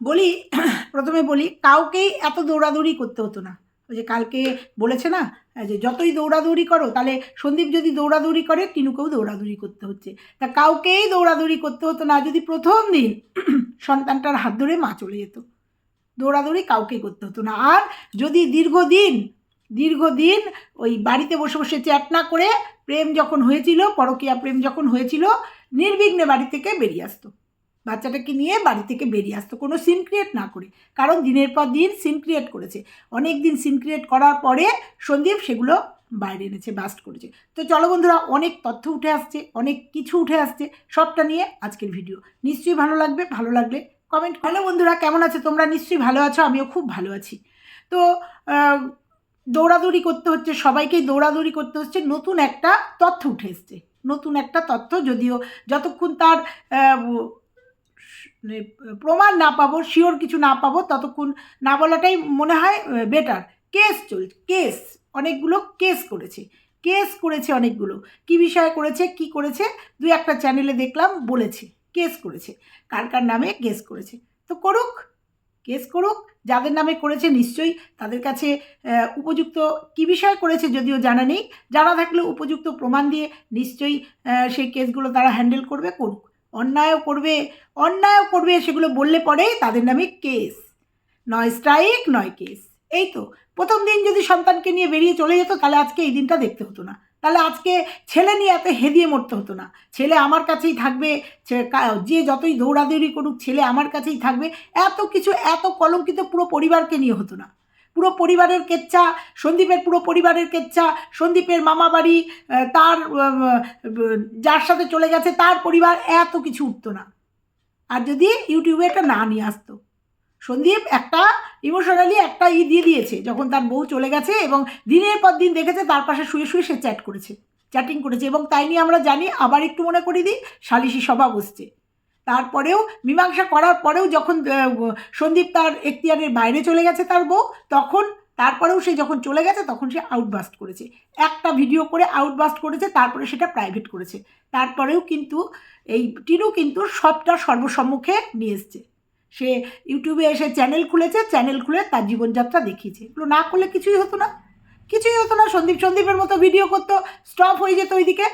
বলি, প্রথমে বলি, কাউকেই এত দৌড়াদৌড়ি করতে হতো না। ওই যে কালকে বলেছে না, যে যতই দৌড়াদৌড়ি করো, তাহলে সন্দীপ যদি দৌড়াদৌড়ি করে, টিনুকেও দৌড়াদৌড়ি করতে হচ্ছে। তা কাউকেই দৌড়াদৌড়ি করতে হতো না, যদি প্রথম দিন সন্তানটার হাত ধরে মা চলে যেত। দৌড়াদৌড়ি কাউকে করতে হতো না। আর যদি দীর্ঘদিন দীর্ঘদিন ওই বাড়িতে বসে বসে চ্যাট না করে, প্রেম যখন হয়েছিল, পরকীয়া প্রেম যখন হয়েছিল, নির্বিঘ্নে বাড়ি থেকে বেরিয়ে আসতো। বাচ্চাটাকে নিয়ে বাড়ি থেকে বেরিয়ে আসতো। কোনো সিন ক্রিয়েট না করে। কারণ দিনের পর দিন সিন ক্রিয়েট করেছে। অনেক দিন সিন ক্রিয়েট করার পরে সন্দীপ সেগুলো বাইরে এনেছে বাস্ট করেছে। তো চলো বন্ধুরা, অনেক তথ্য উঠে আসছে, অনেক কিছু উঠে আসছে, সবটা নিয়ে আজকের ভিডিও নিশ্চয়ই ভালো লাগবে, ভালো লাগলে কমেন্ট হ্যালো বন্ধুরা, কেমন আছে? তোমরা নিশ্চয়ই ভালো আছো, আমিও খুব ভালো আছি। তো দৌড়াদৌড়ি করতে হচ্ছে, সবাইকেই দৌড়াদৌড়ি করতে হচ্ছে। নতুন একটা তথ্য উঠে এসছে। নতুন একটা তথ্য, যদিও যতক্ষণ তার প্রমাণ না পাবো শিওর কিছু না পাবো, ততক্ষণ না বলাটাই মনে হয় বেটার কেস চলছে কেস অনেকগুলো কেস করেছে। কেস করেছে অনেকগুলো। কি বিষয়ে করেছে, কি করেছে, দুই একটা চ্যানেলে দেখলাম, বলেছে কেস করেছে। কার কার নামে কেস করেছে। তো করুক কেস করুক, যাদের নামে করেছে নিশ্চয়ই তাদের কাছে উপযুক্ত কি বিষয় করেছে যদিও জানা নেই। জানা থাকলে উপযুক্ত প্রমাণ দিয়ে নিশ্চয়ই সেই কেসগুলো তারা হ্যান্ডেল করবে, করুক। অন্যায়ও করবে অন্যায়ও করবে সেগুলো বললে পরে তাদের নামে কেস। নয় স্ট্রাইক নয় কেস এই তো, প্রথম দিন যদি সন্তানকে নিয়ে বেরিয়ে চলে যেত, তাহলে আজকে এই দিনটা দেখতে হতো না। তাহলে আজকে ছেলে নিয়ে এত হেদিয়ে মরতে হতো না। ছেলে আমার কাছেই থাকবে যে যতই দৌড়াদৌড়ি করুক, ছেলে আমার কাছেই থাকবে। এত কিছু, এত কলঙ্কিত পুরো পরিবারকে নিয়ে হতো না। পুরো পরিবারের কেচ্ছা, সন্দীপের পুরো পরিবারের কেচ্ছা, সন্দীপের মামা বাড়ি তার যার সাথে চলে গেছে, তার পরিবার, এত কিছু উঠতো না। আর যদি ইউটিউবে একটা না নিয়ে আসতো। সন্দীপ একটা ইমোশনালি একটা ই দিয়ে দিয়েছে, যখন তার বউ চলে গেছে এবং দিনের পর দিন দেখেছে, তার পাশে শুয়ে শুয়ে সে চ্যাট করেছে চ্যাটিং করেছে এবং তাই নিয়ে আমরা জানি, আবার একটু মনে করি দিই, সালিশি সভা বসছে। তারপরেও মীমাংসা করার পরেও যখন সন্দীপ তার এখতিয়ারের বাইরে চলে গেছে তার বউ, তখন তারপরেও সে যখন চলে গেছে তখন সে আউটবাস্ট করেছে। একটা ভিডিও করে আউটবাস্ট করেছে, তারপরে সেটা প্রাইভেট করেছে। তারপরেও কিন্তু এই টিনু কিন্তু সবটা সর্বসম্মুখে নিয়ে এসছে। সে ইউটিউবে এসে চ্যানেল খুলেছে চ্যানেল খুলে তার জীবনযাত্রা দেখিয়েছে। এগুলো না করলে কিছুই হতো না। কিছুই হতো না সন্দীপ, সন্দীপের মতো ভিডিও করতো স্টপ হয়ে যেত ওইদিকে।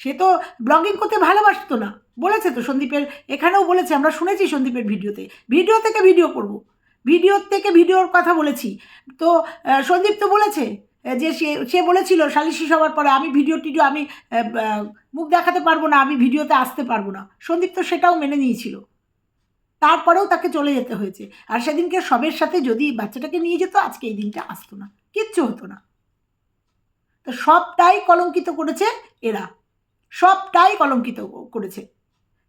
সে তো ব্লগিং করতে ভালোবাসতো না। বলেছে তো সন্দীপের, এখানেও বলেছে, আমরা শুনেছি সন্দীপের ভিডিওতে। ভিডিও থেকে ভিডিও করব। ভিডিওর থেকে ভিডিওর কথা বলেছি। তো সন্দীপ তো বলেছে যে সে সে বলেছিল, সালিশি সবার পরে আমি ভিডিও টিডিও আমি মুখ দেখাতে পারব না, আমি ভিডিওতে আসতে পারব না। সন্দীপ তো সেটাও মেনে নিয়েছিল। তারপরেও তাকে চলে যেতে হয়েছে। আর সেদিনকে সবের সাথে যদি বাচ্চাটাকে নিয়ে যেত, আজকে এই দিনটা আসতো না। কিচ্ছু হতো না। তো সবটাই কলঙ্কিত করেছে এরা। সবটাই কলঙ্কিত করেছে।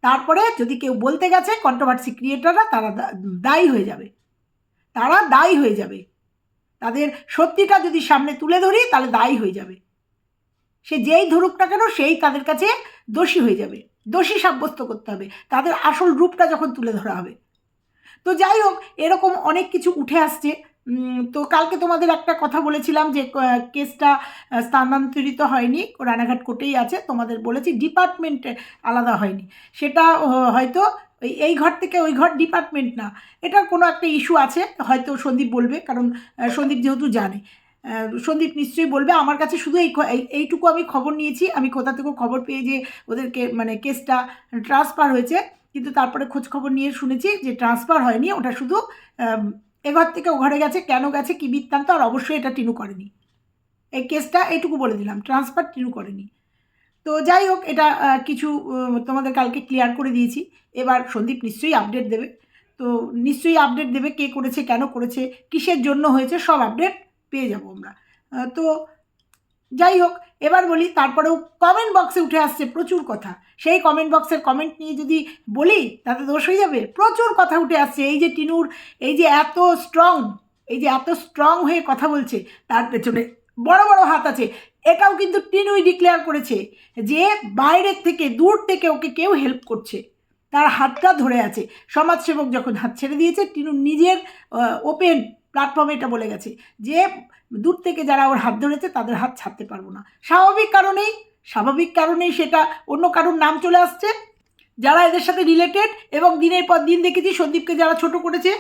তারপরে যদি কেউ বলতে গেছে কন্ট্রোভার্সি ক্রিয়েটাররা তারা দায়ী হয়ে যাবে। তারা দায়ী হয়ে যাবে। তাদের সত্যিটা যদি সামনে তুলে ধরি, তাহলে দায়ী হয়ে যাবে। সে যেই ধরুক না কেন, সেই তাদের কাছে দোষী হয়ে যাবে। দোষী সাব্যস্ত করতে হবে। তাদের আসল রূপটা যখন তুলে ধরা হবে। তো যাই হোক, এরকম অনেক কিছু উঠে আসছে। তো কালকে তোমাদের একটা কথা বলেছিলাম যে কেসটা স্থানান্তরিত হয়নি, রানাঘাট কোর্টেই আছে, তোমাদের বলেছি ডিপার্টমেন্টে আলাদা হয়নি। সেটা হয়তো ওই, এই ঘর থেকে ওই ঘর ডিপার্টমেন্ট না। এটার কোনো একটা ইস্যু আছে, হয়তো সন্দীপ বলবে, কারণ সন্দীপ যেহেতু জানে। সন্দীপ নিশ্চয়ই বলবে, আমার কাছে শুধু এই এই- এইটুকু আমি খবর নিয়েছি। আমি কোথা থেকেও খবর পেয়ে যে ওদেরকে মানে কেসটা ট্রান্সফার হয়েছে, কিন্তু তারপরে খোঁজ খবর নিয়ে শুনেছি যে ট্রান্সফার হয়নি, ওটা শুধু আম, এ থেকে ও ঘরে গেছে কেন গেছে কী বৃত্তান্ত আর অবশ্যই এটা টিনু করেনি। এই কেসটা এইটুকু বলে দিলাম ট্রান্সফার টিনু করেনি। তো যাই হোক এটা কিছু তোমাদের কালকে ক্লিয়ার করে দিয়েছি। এবার সন্দীপ নিশ্চয়ই আপডেট দেবে। তো নিশ্চয়ই আপডেট দেবে কে করেছে কেন করেছে কিসের জন্য হয়েছে সব আপডেট পেয়ে যাব আমরা। তো যাই হোক, এবার বলি, তারপরেও কমেন্ট বক্সে উঠে আসছে প্রচুর কথা। সেই কমেন্ট বক্সের কমেন্ট নিয়ে যদি বলি, তাতে দোষ হয়ে যাবে? প্রচুর কথা উঠে আসছে। এই যে টিনুর, এই যে এত স্ট্রং এই যে এত স্ট্রং হয়ে কথা বলছে, তার পেছনে বড় বড় হাত আছে। এটাও কিন্তু টিনুই ডিক্লেয়ার করেছে যে বাইরের থেকে দূর থেকে ওকে কেউ হেল্প করছে। তার হাতটা ধরে আছে। সমাজসেবক যখন হাত ছেড়ে দিয়েছে, টিনু নিজের ওপেন প্ল্যাটফর্মে এটা বলে গেছে যে দূর থেকে যারা ওর হাত ধরেছে তাদের হাত ছাড়তে পারব না। স্বাভাবিক কারণেই স্বাভাবিক কারণেই সেটা অন্য কারোর নাম চলে আসছে। যারা এদের সাথে রিলেটেড এবং দিনের পর দিন দেখেছি সন্দীপকে যারা ছোট করেছে,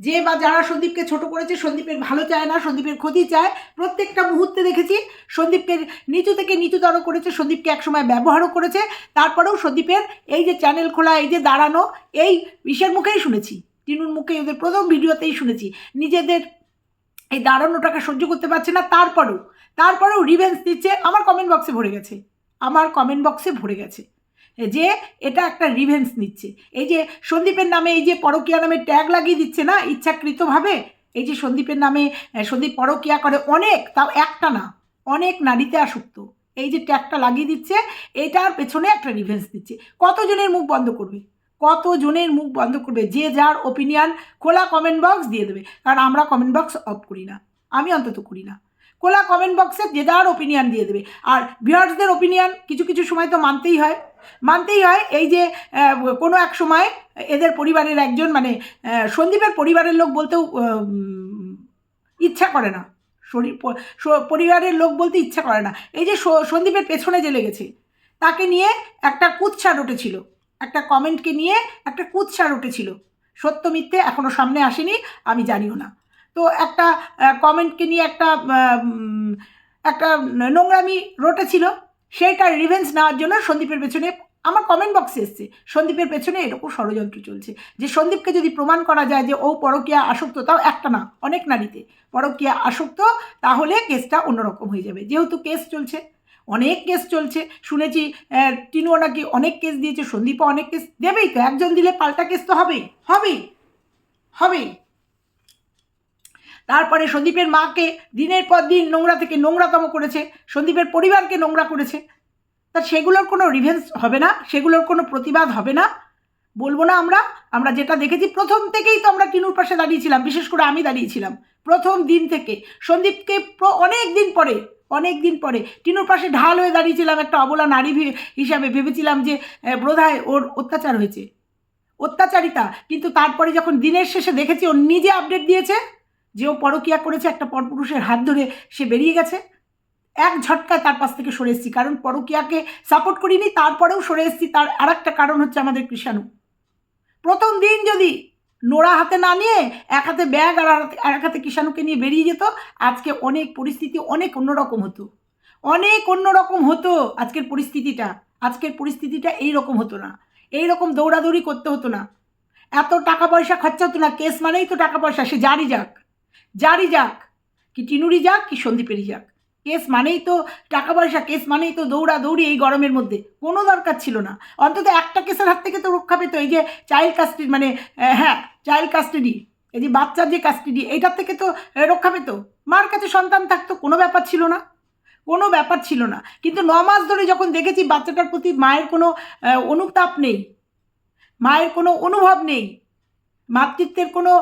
যে বা যারা সন্দীপকে ছোট করেছে, সন্দীপের ভালো চায় না, সন্দীপের ক্ষতি চায়, প্রত্যেকটা মুহূর্তে দেখেছি সন্দীপকে নিচু থেকে নিচুতর করেছে, সন্দীপকে একসময় ব্যবহারও করেছে, তারপরেও সন্দীপের এই যে চ্যানেল খোলা, এই যে দাঁড়ানো, এই বিষের মুখেই শুনেছি। টিনুর মুখে ওদের প্রথম ভিডিওতেই শুনেছি। নিজেদের এই দাঁড়ানোটাকে সহ্য করতে পারছে না, তারপরেও তারপরেও রিভেন্স দিচ্ছে, আমার কমেন্ট বক্সে ভরে গেছে। আমার কমেন্ট বক্সে ভরে গেছে। যে, এটা একটা রিভেন্স নিচ্ছে। এই যে, সন্দীপের নামে এই যে পরকিয়া নামে ট্যাগ লাগিয়ে দিচ্ছে না, ইচ্ছাকৃতভাবে? এই যে, সন্দীপের নামে সন্দীপ পরকিয়া করে অনেক, তাও একটা না, অনেক নারীতে আসক্ত। এই যে ট্যাগটা লাগিয়ে দিচ্ছে, এটার পেছনে একটা রিভেন্স দিচ্ছে। কতজনের মুখ বন্ধ করবে? কতজনের মুখ বন্ধ করবে? যে যার ওপিনিয়ন খোলা কমেন্ট বক্স দিয়ে দেবে। কারণ আমরা কমেন্ট বক্স অফ করি না। আমি অন্তত করি না। খোলা কমেন্ট বক্সে যে যার ওপিনিয়ন দিয়ে দেবে। আর ভিউয়ার্সদের ওপিনিয়ন কিছু কিছু সময় তো মানতেই হয়। মানতেই হয় এই যে কোনো এক সময় এদের পরিবারের একজন মানে সন্দীপের পরিবারের লোক বলতেও ইচ্ছা করে না। শরীর পরিবারের লোক বলতে ইচ্ছা করে না। এই যে সন্দীপের পেছনে যে লেগেছে, তাকে নিয়ে একটা কুৎসার উঠেছিল একটা কমেন্টকে নিয়ে একটা কুৎসার উঠেছিল। সত্য মিথ্যে এখনও সামনে আসেনি, আমি জানিও না। তো একটা কমেন্টকে নিয়ে একটা একটা নোংরামি রটেছিল, সেইটার রিভেন্স নেওয়ার জন্য সন্দীপের পেছনে আমার কমেন্ট বক্সে এসছে। সন্দীপের পেছনে এরকম ষড়যন্ত্র চলছে যে সন্দীপকে যদি প্রমাণ করা যায় যে ও পরকীয়া আসক্ত, তাও একটা না, অনেক নারীতে। পরকীয়া আসক্ত, তাহলে কেসটা অন্যরকম হয়ে যাবে। যেহেতু কেস চলছে অনেক কেস চলছে। শুনেছি টিনুও নাকি অনেক কেস দিয়েছে, সন্দীপও অনেক কেস দেবেই তো, একজন দিলে পাল্টা কেস তো হবেই হবেই হবেই। তারপরে সন্দীপের মাকে দিনের পর দিন নোংরা থেকে নোংরাতম করেছে, সন্দীপের পরিবারকে নোংরা করেছে। তা সেগুলোর কোনো রিভেন্স হবে না, সেগুলোর কোনো প্রতিবাদ হবে না। বলব না আমরা আমরা যেটা দেখেছি, প্রথম থেকেই তো আমরা টিনুর পাশে দাঁড়িয়েছিলাম, বিশেষ করে আমি দাঁড়িয়েছিলাম। প্রথম দিন থেকে সন্দীপকে অনেক দিন পরে অনেক দিন পরে। টিনুর পাশে ঢাল হয়ে দাঁড়িয়েছিলাম একটা অবলা নারী হিসাবে। ভেবেছিলাম যে বোধহয় ওর অত্যাচার হয়েছে। অত্যাচারিতা। কিন্তু তারপরে যখন দিনের শেষে দেখেছি, ও নিজে আপডেট দিয়েছে যে ও পরকিয়া করেছে, একটা পরপুরুষের হাত ধরে সে বেরিয়ে গেছে। এক ঝটকায় তার পাশ থেকে সরে এসেছি। কারণ পরকিয়াকে সাপোর্ট করিনি, তারপরেও সরে এসেছি। তার আর একটা কারণ হচ্ছে আমাদের কৃষাণু। প্রথম দিন যদি নোড়া হাতে না নিয়ে এক হাতে ব্যাগ আর এক হাতে কৃষাণুকে নিয়ে বেরিয়ে যেত। আজকে অনেক পরিস্থিতি অনেক অন্যরকম হতো। অনেক অন্যরকম হতো আজকের পরিস্থিতিটা। আজকের পরিস্থিতিটা এই রকম হতো না। এই রকম দৌড়াদৌড়ি করতে হতো না। এত টাকা পয়সা খরচা হতো না। কেস মানেই তো টাকা পয়সা। সে যারই যাক। যারই যাক। কি টিনুরি যাক, কি সন্দীপেরই যাক। কেস মানেই তো টাকা পয়সা, কেস মানেই তো দৌড়া দৌড়ি এই গরমের মধ্যে। কোনো দরকার ছিল না। অন্তত একটা কেসের হাত থেকে তো রক্ষা পেতো। এই যে চাইল্ড কাস্টাডি মানে হ্যাঁ চাইল্ড কাস্টাডি এই যে বাচ্চার যে কাস্টাডি এইটার থেকে তো রক্ষা পেত মার কাছে সন্তান থাকতো, কোনো ব্যাপার ছিল না। কোনো ব্যাপার ছিল না। কিন্তু ন মাস ধরে যখন দেখেছি বাচ্চাটার প্রতি মায়ের কোনো অনুতাপ নেই, মায়ের কোনো অনুভব নেই, মাতৃত্বের কোনো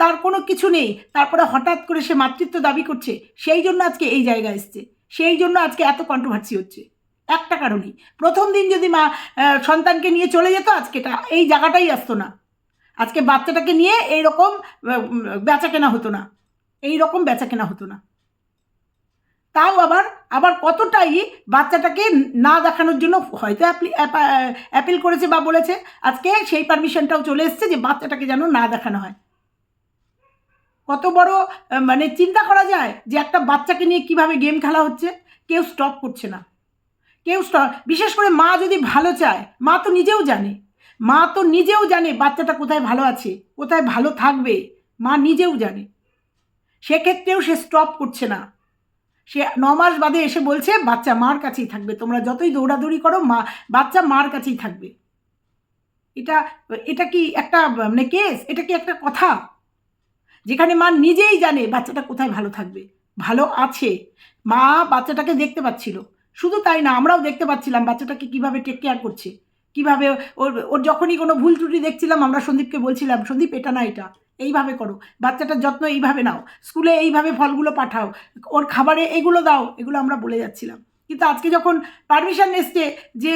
তার কোনো কিছু নেই, তারপরে হঠাৎ করে সে মাতৃত্ব দাবি করছে, সেই জন্য আজকে এই জায়গায় এসছে। সেই জন্য আজকে এত কন্ট্রোভার্সি হচ্ছে। একটা কারণেই। প্রথম দিন যদি মা সন্তানকে নিয়ে চলে যেত, আজকে এটা এই জায়গাটাই আসতো না। আজকে বাচ্চাটাকে নিয়ে এই রকম বেচা কেনা হতো না। এই রকম বেচা কেনা হতো না। তাও আবার আবার কতটাই বাচ্চাটাকে না দেখানোর জন্য হয়তো অ্যাপিল করেছে বা বলেছে, আজকে সেই পারমিশনটাও চলে এসছে যে বাচ্চাটাকে যেন না দেখানো হয়। কত বড় মানে চিন্তা করা যায় যে একটা বাচ্চাকে নিয়ে কীভাবে গেম খেলা হচ্ছে, কেউ স্টপ করছে না। কেউ স্টপ বিশেষ করে মা যদি ভালো চায়, মা তো নিজেও জানে। মা তো নিজেও জানে বাচ্চাটা কোথায় ভালো আছে, কোথায় ভালো থাকবে। মা নিজেও জানে। সেক্ষেত্রেও সে স্টপ করছে না। সে ন মাস বাদে এসে বলছে, বাচ্চা মার কাছেই থাকবে। তোমরা যতই দৌড়াদৌড়ি করো, মা, বাচ্চা মার কাছেই থাকবে। এটা এটা কি একটা মানে কেস এটা কি একটা কথা? যেখানে মা নিজেই জানে বাচ্চাটা কোথায় ভালো থাকবে। ভালো আছে। মা বাচ্চাটাকে দেখতে পাচ্ছিল। শুধু তাই না, আমরাও দেখতে পাচ্ছিলাম বাচ্চাটাকে কীভাবে টেক কেয়ার করছে। কীভাবে ওর ওর যখনই কোনো ভুল ত্রুটি দেখছিলাম, আমরা সন্দীপকে বলছিলাম, সন্দীপ, এটা না এটা, এইভাবে করো, বাচ্চাটার যত্ন এইভাবে নাও, স্কুলে এইভাবে ফলগুলো পাঠাও, ওর খাবারে এগুলো দাও, এগুলো আমরা বলে যাচ্ছিলাম। কিন্তু আজকে যখন পারমিশন এসছে যে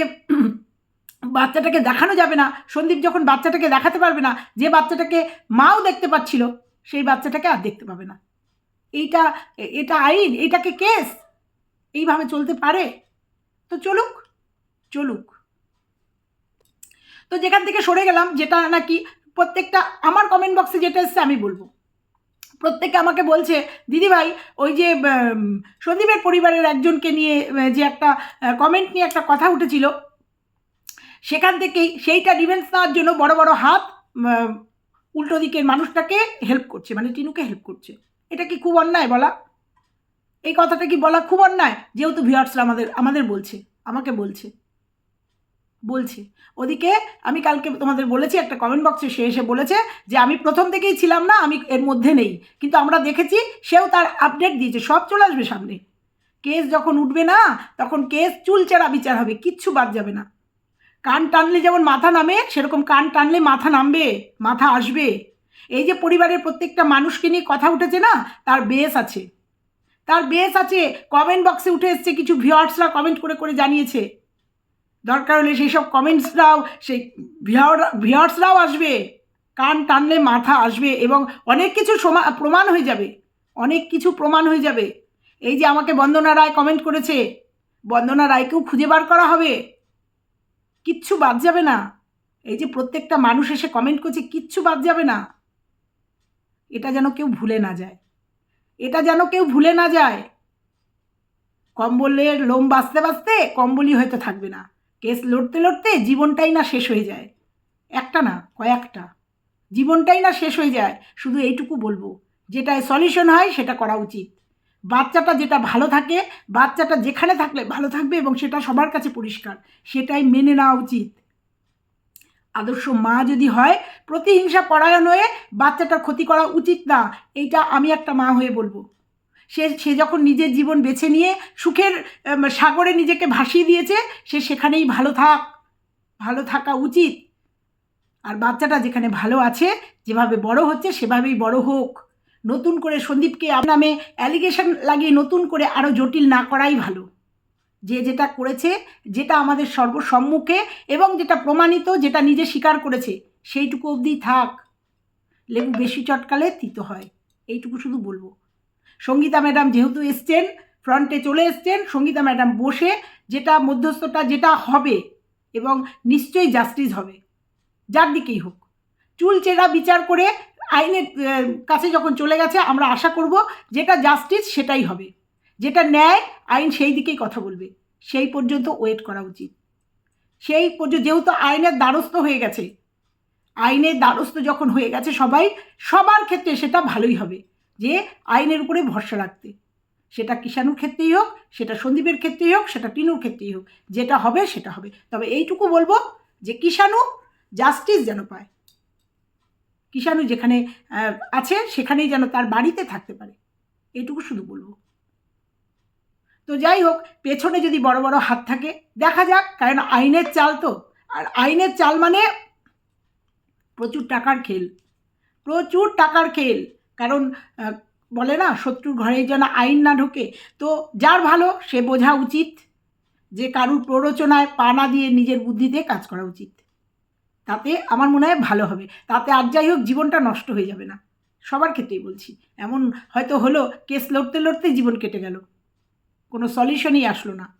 বাচ্চাটাকে দেখানো যাবে না, সন্দীপ যখন বাচ্চাটাকে দেখাতে পারবে না, যে বাচ্চাটাকে মাও দেখতে পাচ্ছিল, সেই বাচ্চাটাকে আর দেখতে পাবে না। এইটা, এটা আইন, এটাকে কেস, এইভাবে চলতে পারে? তো চলুক চলুক। তো যেখান থেকে সরে গেলাম, যেটা নাকি প্রত্যেকটা আমার কমেন্ট বক্সে যেটা এসছে আমি বলব। প্রত্যেকে আমাকে বলছে, দিদিভাই, ওই যে সন্দীপের পরিবারের একজনকে নিয়ে যে একটা কমেন্ট নিয়ে একটা কথা উঠেছিল, সেখান থেকেই সেইটা ডিফেন্স নেওয়ার জন্য বড় বড় হাত উল্টো দিকের মানুষটাকে হেল্প করছে মানে টিনুকে হেল্প করছে। এটা কি খুব অন্যায় বলা? এই কথাটা কি বলা খুব অন্যায়? যেহেতু ভিউয়ার্সরা আমাদের আমাদের বলছে, আমাকে বলছে। বলছে। ওদিকে আমি কালকে তোমাদের বলেছি, একটা কমেন্ট বক্সে সে এসে বলেছে যে, আমি প্রথম থেকেই ছিলাম না, আমি এর মধ্যে নেই। কিন্তু আমরা দেখেছি, সেও তার আপডেট দিয়েছে, সব চলে আসবে সামনে। কেস যখন উঠবে না, তখন কেস চুলচেরা বিচার হবে, কিচ্ছু বাদ যাবে না। কান টানলে যেমন মাথা নামে, সেরকম কান টানলে মাথা নামবে, মাথা আসবে। এই যে পরিবারের প্রত্যেকটা মানুষকে নিয়ে কথা উঠেছে না, তার বেস আছে। তার বেস আছে। কমেন্ট বক্সে উঠে এসছে, কিছু ভিউয়ার্সরা কমেন্ট করে করে জানিয়েছে। দরকার হলে সেই সব কমেন্টসরাও সেই ভিউয়ার্সরাও আসবে। কান টানলে মাথা আসবে এবং অনেক কিছু প্রমাণ হয়ে যাবে। অনেক কিছু প্রমাণ হয়ে যাবে। এই যে আমাকে বন্দনা রায় কমেন্ট করেছে, বন্দনা রায়কেও খুঁজে বার করা হবে। কিচ্ছু বাদ যাবে না। এই যে প্রত্যেকটা মানুষ এসে কমেন্ট করছে, কিচ্ছু বাদ যাবে না। এটা যেন কেউ ভুলে না যায়। এটা যেন কেউ ভুলে না যায়। কম্বলের লোম বাঁচতে বাঁচতে কম্বলই হয়তো থাকবে না। কেস লড়তে লড়তে জীবনটাই না শেষ হয়ে যায়। একটা না, কয়েকটা। জীবনটাই না শেষ হয়ে যায়, শুধু এইটুকু বলব। যেটায় সলিউশন হয়, সেটা করা উচিত। বাচ্চাটা যেটা ভালো থাকে, বাচ্চাটা যেখানে থাকলে ভালো থাকবে এবং সেটা সবার কাছে পরিষ্কার। সেটাই মেনে নেওয়া উচিত। আদর্শ মা যদি হয়, প্রতিহিংসা পরায়ণ হয়ে বাচ্চাটার ক্ষতি করা উচিত না, এইটা আমি একটা মা হয়ে বলব। সে সে যখন নিজের জীবন বেছে নিয়ে সুখের সাগরে নিজেকে ভাসিয়ে দিয়েছে, সে সেখানেই ভালো থাক, ভালো থাকা উচিত। আর বাচ্চাটা যেখানে ভালো আছে, যেভাবে বড় হচ্ছে, সেভাবেই বড় হোক। নতুন করে সন্দীপকে নামে অ্যালিগেশন লাগিয়ে নতুন করে আরও জটিল না করাই ভালো। যে যেটা করেছে, যেটা আমাদের সর্বসম্মুখে এবং যেটা প্রমাণিত, যেটা নিজে স্বীকার করেছে, সেইটুকু অবধি থাক। লেবু বেশি চটকালে তিতো হয়। এইটুকু শুধু বলব। সঙ্গীতা ম্যাডাম যেহেতু এসছেন, ফ্রন্টে চলে এসছেন, সঙ্গীতা ম্যাডাম বসে যেটা মধ্যস্থটা যেটা হবে এবং নিশ্চয়ই জাস্টিস হবে। যার দিকেই হোক। চুল চেরা বিচার করে আইনের কাছে যখন চলে গেছে, আমরা আশা করব যেটা জাস্টিস সেটাই হবে। যেটা ন্যায়, আইন সেই দিকেই কথা বলবে। সেই পর্যন্ত ওয়েট করা উচিত। সেই পর্যন্ত, যেহেতু আইনের দ্বারস্থ হয়ে গেছে, আইনের দ্বারস্থ যখন হয়ে গেছে সবাই, সবার ক্ষেত্রে সেটা ভালোই হবে। যে আইনের উপরে ভরসা রাখতে। সেটা কিষাণুর ক্ষেত্রেই হোক, সেটা সন্দীপের ক্ষেত্রেই হোক, সেটা টিনুর ক্ষেত্রেই হোক, যেটা হবে সেটা হবে। তবে এইটুকু বলব যে কিষাণু জাস্টিস যেন পায়। কিষাণু যেখানে আছে সেখানেই যেন তার বাড়িতে থাকতে পারে। এইটুকু শুধু বলব। তো যাই হোক, পেছনে যদি বড় বড় হাত থাকে, দেখা যাক, কারণ আইনের চাল তো। আর আইনের চাল মানে প্রচুর টাকার খেল। প্রচুর টাকার খেল। কারণ বলে না, শত্রুর ঘরে যেন আইন না ঢোকে। তো যার ভালো, সে বোঝা উচিত যে কারুর প্ররোচনায় পা না দিয়ে নিজের বুদ্ধিতে কাজ করা উচিত। তাতে আমার মনে হয় ভালো হবে। তাতে আর যাই হোক, জীবনটা নষ্ট হয়ে যাবে না। সবার ক্ষেত্রেই বলছি। এমন হয়তো হলো, কেস লড়তে লড়তে জীবন কেটে গেল। কোনো সলিউশনই আসলো না।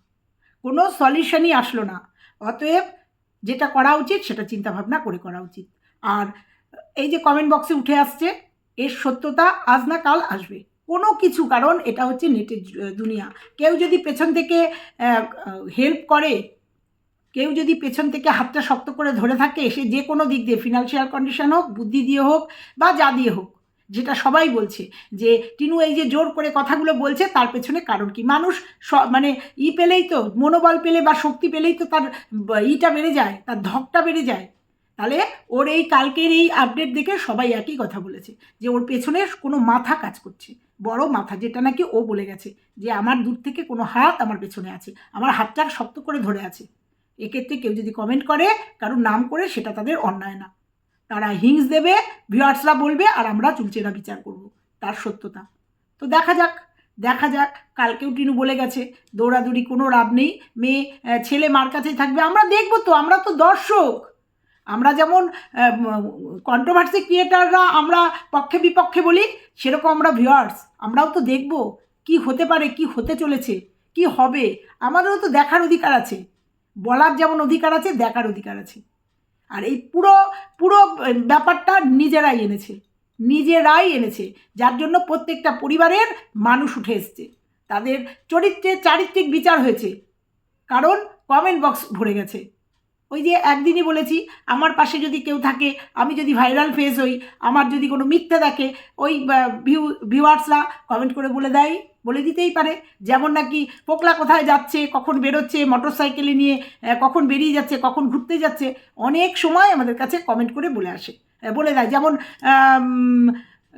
কোনো সলিউশনই আসলো না। অতএব যেটা করা উচিত, সেটা চিন্তাভাবনা করে করা উচিত। আর এই যে কমেন্ট বক্সে উঠে আসছে এর সত্যতা আজ না কাল আসবে। কোনো কিছু, কারণ এটা হচ্ছে নেটের দুনিয়া। কেউ যদি পেছন থেকে হেল্প করে, কেউ যদি পেছন থেকে হাতটা শক্ত করে ধরে থাকে, সে যে কোনো দিক দিয়ে ফিনান্সিয়াল কন্ডিশন হোক, বুদ্ধি দিয়ে হোক, বা যা দিয়ে হোক, যেটা সবাই বলছে, যে টিনু এই যে জোর করে কথাগুলো বলছে, তার পেছনে কারণ কি? মানুষ মানে ই পেলেই তো, মনোবল পেলে বা শক্তি পেলেই তো তার ইটা বেড়ে যায়, তার ধকটা বেড়ে যায়। তাহলে ওর এই কালকের এই আপডেট দেখে সবাই একই কথা বলেছে, যে ওর পেছনে কোনো মাথা কাজ করছে। বড় মাথা, যেটা নাকি ও বলে গেছে, যে আমার দূর থেকে কোনো হাত আমার পেছনে আছে, আমার হাতটা শক্ত করে ধরে আছে। এক্ষেত্রে কেউ যদি কমেন্ট করে, কারোর নাম করে, সেটা তাদের অন্যায় না। তারা হিংস দেবে ভিউয়ার্সরা বলবে, আর আমরা চুলচেরা বিচার করব, তার সত্যতা। তো দেখা যাক দেখা যাক, কালকেও টিনু বলে গেছে, দৌড়াদৌড়ি কোনো লাভ নেই, মেয়ে ছেলে মার কাছেই থাকবে, আমরা দেখব তো, আমরা তো দর্শক। আমরা যেমন কন্ট্রোভার্সি ক্রিয়েটাররা আমরা পক্ষে বিপক্ষে বলি, সেরকম আমরা ভিউয়ার্স আমরাও তো দেখব কি হতে পারে, কি হতে চলেছে, কি হবে, আমাদেরও তো দেখার অধিকার আছে। বলার যেমন অধিকার আছে, দেখার অধিকার আছে। আর এই পুরো পুরো ব্যাপারটা নিজেরাই এনেছে নিজেরাই এনেছে, যার জন্য প্রত্যেকটা পরিবারের মানুষ উঠে এসছে। তাদের চরিত্রে, চারিত্রিক বিচার হয়েছে, কারণ কমেন্ট বক্স ভরে গেছে। ওই যে একদিনই বলেছি আমার পাশে যদি কেউ থাকে আমি যদি ভাইরাল ফেস হই আমার যদি কোনো মিথ্যে দেখে ওই ভিউ ভিউয়ার্সরা কমেন্ট করে বলে দেয় বলে দিতেই পারে। যেমন নাকি পোকলা কোথায় যাচ্ছে কখন বেরোচ্ছে মোটর সাইকেলে নিয়ে কখন বেরিয়ে যাচ্ছে কখন ঘুরতে যাচ্ছে অনেক সময় আমাদের কাছে কমেন্ট করে বলে আসে বলে দেয়। যেমন আম,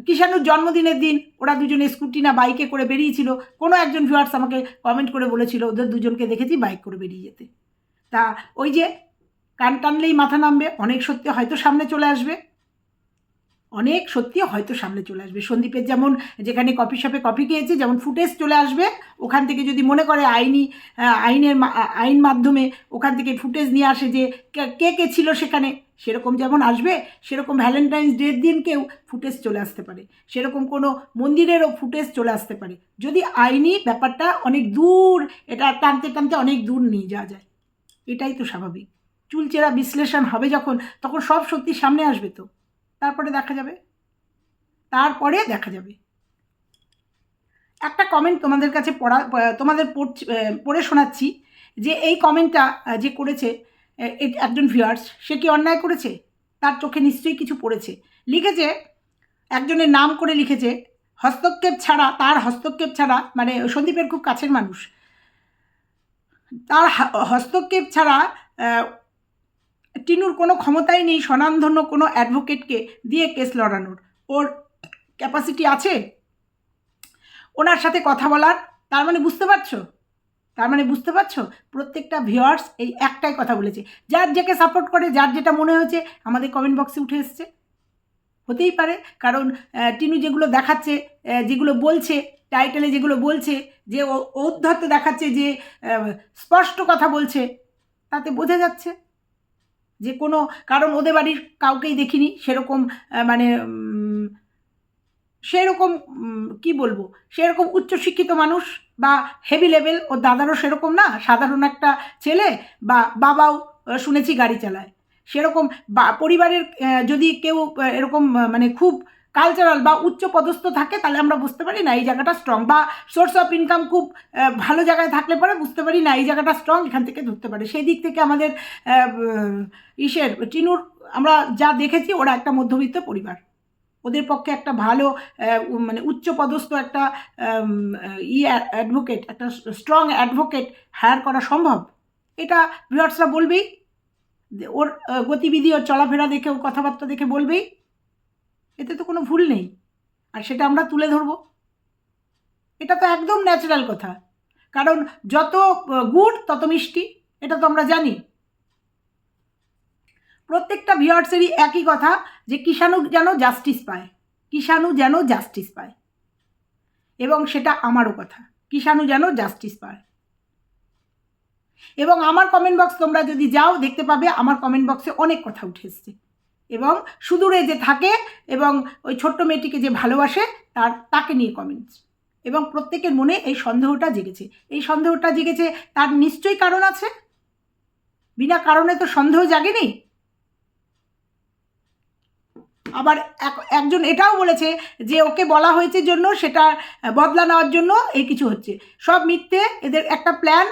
কিষাণুর জন্মদিনের দিন ওরা দুজনে স্কুটি না বাইকে করে বেরিয়েছিল কোনো একজন ভিউয়ার্স আমাকে কমেন্ট করে বলেছিল ওদের দুজনকে দেখেছি বাইক করে বেরিয়ে যেতে। তা ওই যে কান টানলেই মাথা নামবে, অনেক সত্যি হয়তো সামনে চলে আসবে। অনেক সত্যি হয়তো সামনে চলে আসবে। সন্দীপের যেমন যেখানে কফি শপে কফি খেয়েছে, যেমন ফুটেজ চলে আসবে, ওখান থেকে যদি মনে করে আইনি আইনের আইন মাধ্যমে ওখান থেকে ফুটেজ নিয়ে আসে যে কে- কে কে ছিল সেখানে, সেরকম যেমন আসবে, সেরকম ভ্যালেন্টাইন্স ডের দিনকেও ফুটেজ চলে আসতে পারে। সেরকম কোনো মন্দিরেরও ফুটেজ চলে আসতে পারে। যদি আইনি ব্যাপারটা অনেক দূর, এটা টানতে টানতে অনেক দূর নিয়ে যাওয়া যায়। এটাই তো স্বাভাবিক। চুলচেরা বিশ্লেষণ হবে যখন, তখন সব সত্যি সামনে আসবে তো। তারপরে দেখা যাবে। তারপরে দেখা যাবে। একটা কমেন্ট তোমাদের কাছে পড়া তোমাদের পড়ে শোনাচ্ছি যে এই কমেন্টটা যে করেছে একজন ভিউয়ার্স সে কি অন্যায় করেছে? তার চোখে নিশ্চয়ই কিছু পড়েছে। লিখেছে, একজনের নাম করে লিখেছে, হস্তক্ষেপ ছাড়া, তার হস্তক্ষেপ ছাড়া মানে সন্দীপের খুব কাছের মানুষ। তার হস্তক্ষেপ ছাড়া টিনুর কোনো ক্ষমতাই নেই, স্বনামধন্য কোনো অ্যাডভোকেটকে দিয়ে কেস লড়ানোর। ওর ক্যাপাসিটি আছে? ওনার সাথে কথা বলার? তার মানে বুঝতে পারছ? তার মানে বুঝতে পারছ? প্রত্যেকটা ভিওয়ার্স এই একটাই কথা বলেছে। যার যাকে সাপোর্ট করে, যার যেটা মনে হয়েছে, আমাদের কমেন্ট বক্সে উঠে এসছে। হতেই পারে, কারণ টিনু যেগুলো দেখাচ্ছে যেগুলো বলছে টাইটেলে যেগুলো বলছে, যে ঔদ্ধত্য দেখাচ্ছে যে স্পষ্ট কথা বলছে, তাতে বোঝা যাচ্ছে। যে কোনো, কারণ ওদের বাড়ির কাউকেই দেখিনি, সেরকম মানে সেরকম কি বলব, সেরকম উচ্চশিক্ষিত মানুষ বা হেভি লেভেল ওর দাদারও সেরকম না, সাধারণ একটা ছেলে বা বাবাও শুনেছি গাড়ি চালায়। সেরকম বা, পরিবারের যদি কেউ এরকম মানে খুব কালচারাল বা উচ্চ পদস্থ থাকে, তাহলে আমরা বুঝতে পারি না, এই জায়গাটা স্ট্রং বা সোর্স অফ ইনকাম খুব ভালো জায়গায় থাকলে পরে বুঝতে পারি না, এই জায়গাটা স্ট্রং এখান থেকে ধরতে পারে। সেই দিক থেকে আমাদের ইসের, টিনুর, আমরা যা দেখেছি, ওরা একটা মধ্যবিত্ত পরিবার। ওদের পক্ষে একটা ভালো মানে উচ্চ পদস্থ একটা ই অ্যাডভোকেট একটা স্ট্রং অ্যাডভোকেট হায়ার করা সম্ভব। এটা ভিউয়ার্সরা বলবেই, ওর গতিবিধি, ওর চলাফেরা দেখে, ওর কথাবার্তা দেখে বলবেই। এতে তো কোনো ভুল নেই। আর সেটা আমরা তুলে ধরবো। এটা তো একদম ন্যাচারাল কথা। কারণ যত গুড়, তত মিষ্টি। এটা তো আমরা জানি। প্রত্যেকটা ভিউয়ার্সেরই একই কথা যে কিষাণু যেন জাস্টিস পায়। কিষাণু যেন জাস্টিস পায়। এবং সেটা আমারও কথা। কিষাণু যেন জাস্টিস পায়। এবং আমার কমেন্ট বক্স তোমরা যদি যাও, দেখতে পাবে, আমার কমেন্ট বক্সে অনেক কথা উঠে এসছে। এবং সুদূরে যে থাকে এবং ওই ছোট্ট মেয়েটিকে যে ভালোবাসে, তার, তাকে নিয়ে কমেন্টস এবং প্রত্যেকের মনে এই সন্দেহটা জেগেছে। এই সন্দেহটা জেগেছে, তার নিশ্চয়ই কারণ আছে? বিনা কারণে তো সন্দেহ জাগেনি? আবার এক- একজন এটাও বলেছে যে ওকে বলা হয়েছে জন্য সেটা বদলা নেওয়ার জন্য এই কিছু হচ্ছে। সব মিথ্যে, এদের একটা প্ল্যান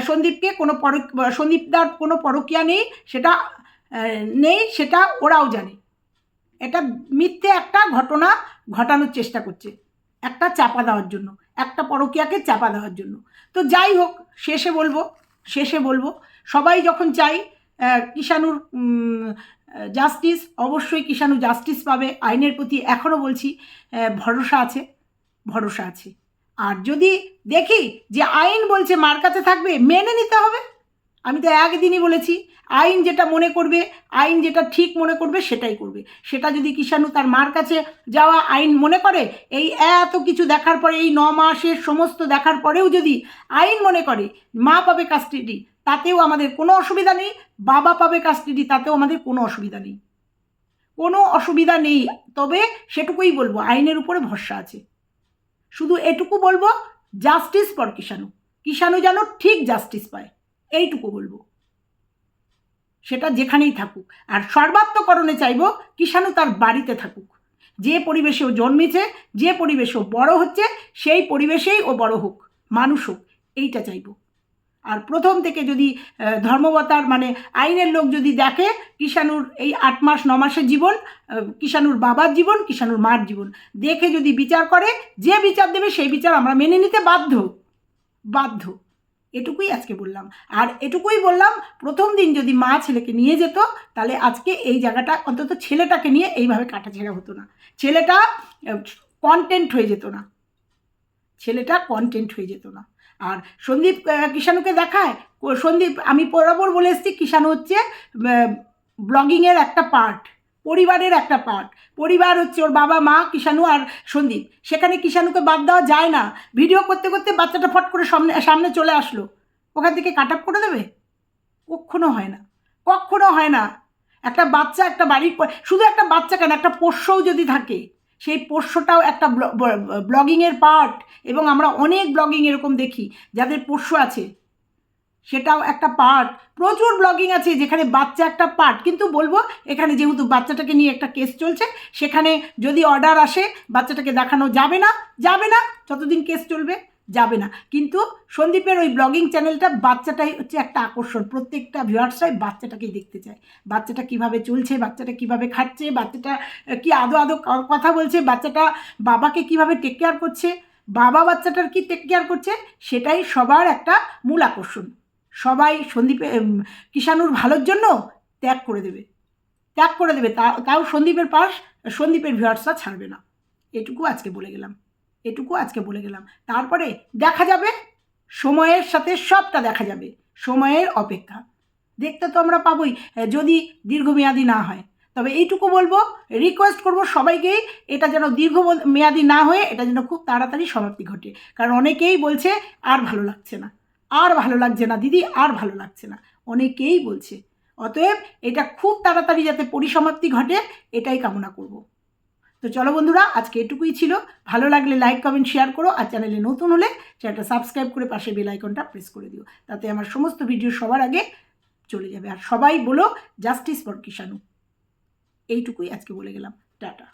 সন্দীপকে কোনো পর সন্দীপদার কোনো পরকিয়া নেই, সেটা নেই, সেটা ওরাও জানে। এটা মিথ্যে একটা ঘটনা ঘটানোর চেষ্টা করছে। একটা চাপা দেওয়ার জন্য, একটা পরকিয়াকে চাপা দেওয়ার জন্য। তো যাই হোক, শেষে বলব শেষে বলব, সবাই যখন চাই কিষাণুর জাস্টিস, অবশ্যই কিষাণু জাস্টিস পাবে। আইনের প্রতি এখনও বলছি ভরসা আছে ভরসা আছে। আর যদি দেখি যে আইন বলছে মার কাছে থাকবে, মেনে নিতে হবে। আমি তো একদিনই বলেছি, আইন যেটা মনে করবে, আইন যেটা ঠিক মনে করবে সেটাই করবে। সেটা যদি কিষাণু তার মার কাছে যাওয়া আইন মনে করে, এই এত কিছু দেখার পরে, এই ন মাসের সমস্ত দেখার পরেও যদি আইন মনে করে, মা পাবে কাস্টডি, তাতেও আমাদের কোনো অসুবিধা নেই, বাবা পাবে কাস্টডি, তাতেও আমাদের কোনো অসুবিধা নেই। কোনো অসুবিধা নেই, তবে সেটুকুই বলব, আইনের উপরে ভরসা আছে। শুধু এটুকু বলব, জাস্টিস ফর কিষাণু। কিষাণু যেন ঠিক জাস্টিস পায়। এইটুকু বলব। সেটা যেখানেই থাকুক। আর সর্বাত্মকরণে চাইব কিষাণু তার বাড়িতে থাকুক। যে পরিবেশে ও জন্মেছে, যে পরিবেশে ও বড় হচ্ছে, সেই পরিবেশেই ও বড় হোক, মানুষ হোক, এইটা চাইব। আর প্রথম থেকে যদি ধর্মবতার মানে আইনের লোক যদি দেখে কিষাণুর এই আট মাস, ন মাসের জীবন কিষাণুর বাবার জীবন কিষাণুর মার জীবন, দেখে যদি বিচার করে, যে বিচার দেবে সেই বিচার আমরা মেনে নিতে বাধ্য বাধ্য। এটুকুই আজকে বললাম। আর এটুকুই বললাম, প্রথম দিন যদি মা ছেলেকে নিয়ে যেত, তাহলে আজকে এই জায়গাটা, অন্তত ছেলেটাকে নিয়ে এইভাবে কাটাছেড়া হতো না। ছেলেটা কন্টেন্ট হয়ে যেত না। ছেলেটা কন্টেন্ট হয়ে যেত না। আর সন্দীপ কিষাণুকে দেখায় সন্দীপ, আমি বরাবর বলে এসেছি, কিষাণু হচ্ছে ব্লগিংয়ের একটা পার্ট পরিবারের একটা পার্ট পরিবার হচ্ছে ওর বাবা মা কিষাণু আর সন্দীপ। সেখানে কিষাণুকে বাদ দেওয়া যায় না। ভিডিও করতে করতে বাচ্চাটা ফট করে সামনে সামনে চলে আসলো। ওখান থেকে কাট আপ করে দেবে? কখনো হয় না। কখনো হয় না। একটা বাচ্চা একটা বাড়ির শুধু একটা বাচ্চা কেন, একটা পোষ্যও যদি থাকে, সেই পোষ্যটাও একটা ব্লগিংয়ের পার্ট এবং আমরা অনেক ব্লগিং এরকম দেখি, যাদের পোষ্য আছে। সেটাও একটা পার্ট প্রচুর ব্লগিং আছে, যেখানে বাচ্চা একটা পার্ট কিন্তু বলব, এখানে যেহেতু বাচ্চাটাকে নিয়ে একটা কেস চলছে, সেখানে যদি অর্ডার আসে, বাচ্চাটাকে দেখানো যাবে না যাবে না, যতদিন কেস চলবে, যাবে না। কিন্তু সন্দীপের ওই ব্লগিং চ্যানেলটা বাচ্চাটাই হচ্ছে একটা আকর্ষণ। প্রত্যেকটা ভিউয়ার্সরাই বাচ্চাটাকেই দেখতে চায়। বাচ্চাটা কীভাবে চলছে, বাচ্চাটা কীভাবে খাচ্ছে, বাচ্চাটা কি আদো আদো কথা বলছে, বাচ্চাটা বাবাকে কীভাবে টেক কেয়ার করছে, বাবা বাচ্চাটার কি টেক কেয়ার করছে, সেটাই সবার একটা মূল আকর্ষণ। সবাই সন্দীপে কিষাণুর ভালোর জন্য ত্যাগ করে দেবে। ত্যাগ করে দেবে। তা, তাও সন্দীপের পাশ, সন্দীপের ভিউয়ার্সরা ছাড়বে না। এটুকু আজকে বলে গেলাম। এটুকু আজকে বলে গেলাম। তারপরে দেখা যাবে, সময়ের সাথে সবটা দেখা যাবে। সময়ের অপেক্ষা। দেখতে তো আমরা পাবোই যদি দীর্ঘমেয়াদী না হয়। তবে এইটুকু বলব রিকোয়েস্ট করব সবাইকেই, এটা যেন দীর্ঘ মেয়াদী না হয়ে, এটা যেন খুব তাড়াতাড়ি সমাপ্তি ঘটে। কারণ অনেকেই বলছে, আর ভালো লাগছে না। আর ভালো লাগছে না, দিদি, আর ভালো লাগছে না। অনেকেই বলছে, অতএব এটা খুব তাড়াতাড়ি যাতে পরিসমাপ্তি ঘটে, এটাই কামনা করব। তো চলো বন্ধুরা, আজকে এটুকুই ছিল। ভালো লাগলে লাইক কমেন্ট শেয়ার করো, আর চ্যানেলে নতুন হলে চ্যানেলটা সাবস্ক্রাইব করে পাশে বেল আইকনটা প্রেস করে দিও। তাতে আমার সমস্ত ভিডিও সবার আগে চলে যাবে। আর সবাই বলো জাস্টিস ফর কিষাণু এইটুকুই আজকে বলে গেলাম। টাটা।